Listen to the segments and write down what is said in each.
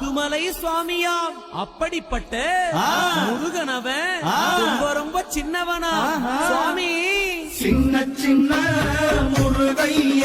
முத்துமலை சுவாமியாம் அப்படிப்பட்ட முருகனவன். ரொம்ப ரொம்ப சின்னவனா? சுவாமி. சின்ன சின்ன முருகைய.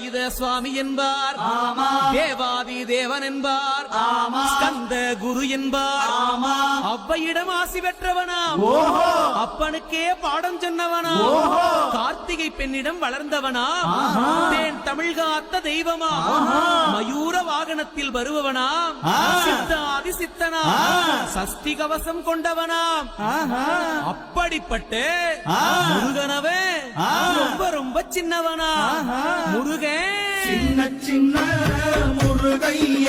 வேலாயுத சுவாமி என்பார். தேவாதி தேவன் என்பார். ஸ்கந்த குரு என்பார். அவ்வையிடம் ஆசி பெற்றவனாம். அப்பனுக்கே பாடம் சொன்னவனா கார்த்திகை பெண்ணிடம் வளர்ந்தவனா தேன் தமிழ் காத்த தெய்வமா மயூர வாகனத்தில் வருபவனாம். சித்தாதி சித்தனா சஷ்டி கவசம் கொண்டவனாம். அப்படிப்பட்ட முருகனவே ரொம்ப சின்னவனா? முருகன் சின்ன சின்ன முருகைய.